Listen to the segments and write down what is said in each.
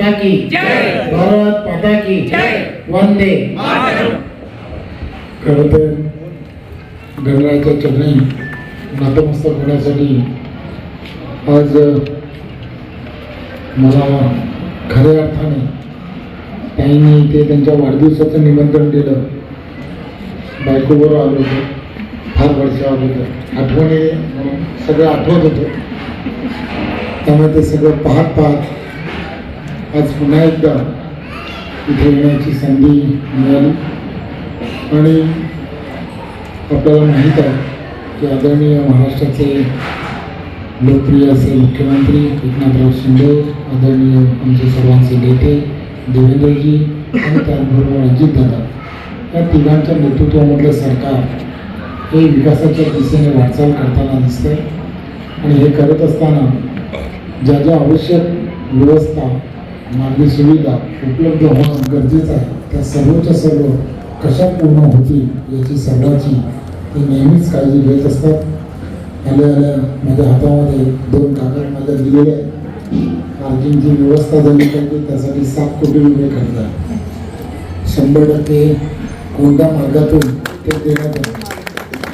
माता की? जय. भारत माता की? जय. वंदे खरं तर गणरायाच्या चरणी नतमस्तक होण्यासाठी आज मला खऱ्या अर्थाने ताईंनी इथे त्यांच्या वाढदिवसाचं निमंत्रण दिलं. बायकोबरोबर आलो होतो. फार वर्ष आलो होतं. आठवणी म्हणून सगळं आठवत होतं. त्यामुळे ते सगळं पाहत पाहत आज पुन्हा एकदा इथे येण्याची संधी मिळाली. आणि आपल्याला माहीत आहे की आदरणीय महाराष्ट्राचे लोकप्रिय असे मुख्यमंत्री एकनाथराव शिंदे आदरणीय आमचे सर्वांचे नेते देवेंद्रजी आणि त्याचबरोबर अजितदादा या तिघांच्या नेतृत्वामधलं सरकार हे विकासाच्या दिशेने वाटचाल करताना दिसतं आणि हे करत असताना ज्या ज्या आवश्यक व्यवस्था मानवी सुविधा उपलब्ध होणं गरजेचं आहे. त्या सर्वच्या सर्व कशा पूर्ण होतील याची सर्वांची ते नेहमीच काळजी घेत असतात. आल्या आल्या माझ्या हातामध्ये दोन कागद माझ्या दिलेले पार्किंगची व्यवस्था झाली पाहिजे त्यासाठी सात कोटी रुपये खर्च आहे. शंभर टक्के कोणत्या मार्गातून ते देण्यात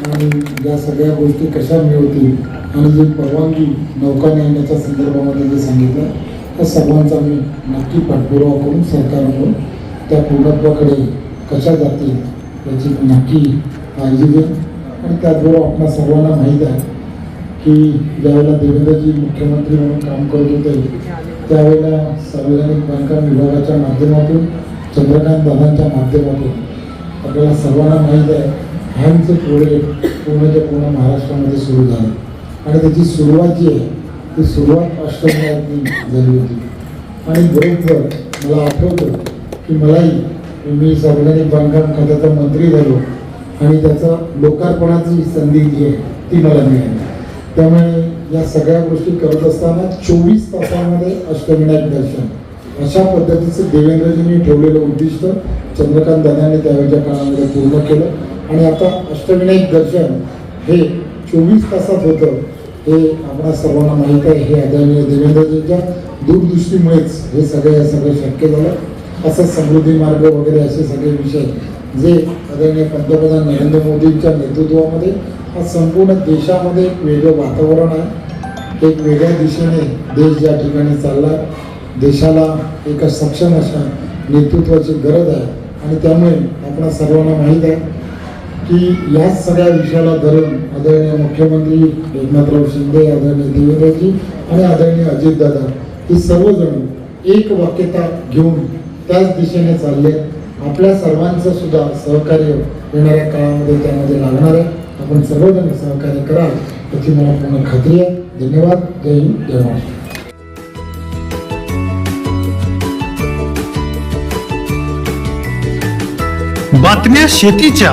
आणि या सगळ्या गोष्टी कशा मिळवतील? आणि जी परवानगी नौका नेण्याच्या संदर्भामध्ये जे सांगितलं त्या सर्वांचा मी नक्की पाठपुरावा करून सरकारकडून त्या पूर्णत्वाकडे कशा जातील याची नक्की काळजी घेईन. आणि त्याचबरोबर आपल्या सर्वांना माहीत आहे की ज्यावेळेला देवेंद्रजी मुख्यमंत्री म्हणून काम करत होते त्यावेळेला सार्वजनिक बांधकाम विभागाच्या माध्यमातून चंद्रकांत दादांच्या माध्यमातून आपल्याला सर्वांना माहीत आहे हॅमचे प्रोजेक्ट पूर्णच्या पूर्ण महाराष्ट्रामध्ये सुरू झाले. आणि त्याची सुरुवात जी आहे ती सुरुवात अष्टविनायकनी झाली होती. आणि बरोबर मला आठवतं की मलाही मी सार्वजनिक बांधकाम खात्याचा मंत्री झालो आणि त्याचा लोकार्पणाची संधी जी आहे ती मला मिळाली. त्यामुळे या सगळ्या गोष्टी करत असताना चोवीस तासामध्ये अष्टविनायक दर्शन. अशा पद्धतीचं देवेंद्रजींनी ठेवलेलं उद्दिष्ट चंद्रकांत दादाने त्यावेळच्या काळामध्ये पूर्ण केलं. आणि आता अष्टविनायक दर्शन हे चोवीस तासात होतं. हे आपणा सर्वांना माहीत आहे हे आदरणीय देवेंद्रजींच्या दूरदृष्टीमुळेच हे सगळं सगळं शक्य झालं. असं समृद्धी मार्ग वगैरे असे सगळे विषय जे आदरणीय पंतप्रधान नरेंद्र मोदींच्या नेतृत्वामध्ये आज संपूर्ण देशामध्ये एक वेगळं वातावरण आहे. एक वेगळ्या दिशेने देश ज्या ठिकाणी चालला देशाला एका सक्षम अशा नेतृत्वाची गरज आहे. आणि त्यामुळे आपणा सर्वांना माहीत आहे की याच सगळ्या विषयाला धरून आदरणीय मुख्यमंत्री एकनाथराव शिंदे आदरणीय देवेंद्रजी आणि आदरणीय अजितदादा हे सर्वजण एक वाक्यता घेऊन त्याच दिशेने चालले आपल्या सर्वांचं सुद्धा सहकार्य येणाऱ्या काळामध्ये त्यामध्ये लागणार आहे. आपण सर्वजण सहकार्य कराल याची मला पूर्ण खात्री आहे. धन्यवाद. जय हिंद जय महाराष्ट्र. बातम्या शेतीच्या.